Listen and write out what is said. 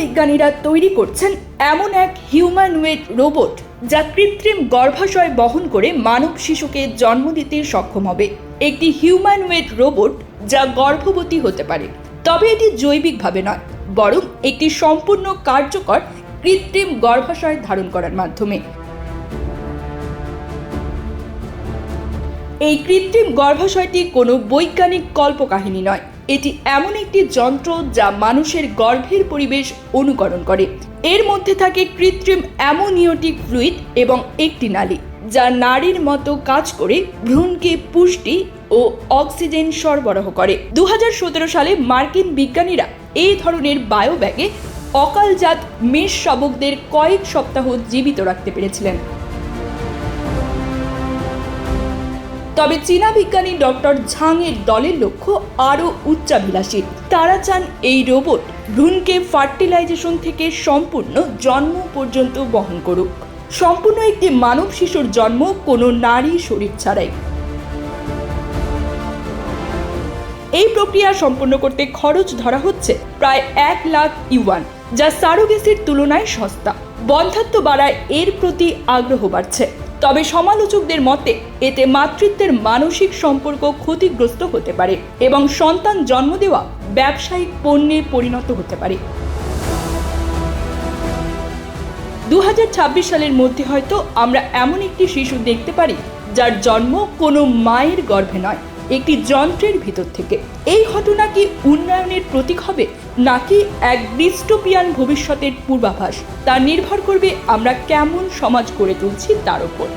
বিজ্ঞানীরা তৈরি করছেন এমন এক হিউম্যানওয়েড রোবট যা কৃত্রিম গর্ভাশয় বহন করে মানব শিশুকে জন্ম দিতে সক্ষম হবে। একটি হিউম্যানওয়েড রোবট যা গর্ভবতী হতে পারে। তবে এটি জৈবিকভাবে নয়, বরং একটি সম্পূর্ণ কার্যকর কৃত্রিম গর্ভাশয় ধারণ করার মাধ্যমে। এই কৃত্রিম গর্ভাশয়টি কোনো বৈজ্ঞানিক কল্পকাহিনী নয়। এটি এমন একটি যন্ত্র যা মানুষের গর্ভের পরিবেশ অনুকরণ করে। এর মধ্যে থাকে কৃত্রিম অ্যামোনিওটিক ফ্লুইড এবং একটি নালী, যা নারীর মতো কাজ করে ভ্রূণকে পুষ্টি ও অক্সিজেন সরবরাহ করে। দু হাজার সতেরো সালে মার্কিন বিজ্ঞানীরা এই ধরনের বায়োব্যাগে অকালজাত মেষ শাবকদের কয়েক সপ্তাহ জীবিত রাখতে পেরেছিলেন। তবে চীনা বিজ্ঞানী ডক্টর ঝাং এর দলের লক্ষ্য আরও উচ্চাভিলাষী। তারা চান এই রোবট ভ্রূণকে ফার্টিলাইজেশন থেকে সম্পূর্ণ জন্ম পর্যন্ত বহন করুক। সম্পূর্ণ একটি মানব শিশুর জন্ম কোনো নারী শরীর ছাড়াই। এই প্রক্রিয়া সম্পন্ন করতে খরচ ধরা হচ্ছে প্রায় এক লাখ ইউয়ান, যা সারোগেসির তুলনায় সস্তা। বন্ধাত্ব বাড়ায় এর প্রতি আগ্রহ বাড়ছে। তবে সমালোচকদের মতে, এতে মাতৃত্বের মানসিক সম্পর্ক ক্ষতিগ্রস্ত হতে পারে এবং সন্তান জন্ম দেওয়া ব্যবসায়িক পণ্যে পরিণত হতে পারে। দু হাজার ছাব্বিশ সালের মধ্যে হয়তো আমরা এমন একটি শিশু দেখতে পারি, যার জন্ম কোনো মায়ের গর্ভে নয়। একটি যন্ত্রের ভিতর থেকে। এই ঘটনা কি উন্নয়নের প্রতীক হবে, নাকি এক ডিস্টোপিয়ান ভবিষ্যতের পূর্বাভাস? তা নির্ভর করবে আমরা কেমন সমাজ গড়ে তুলছি তার উপর।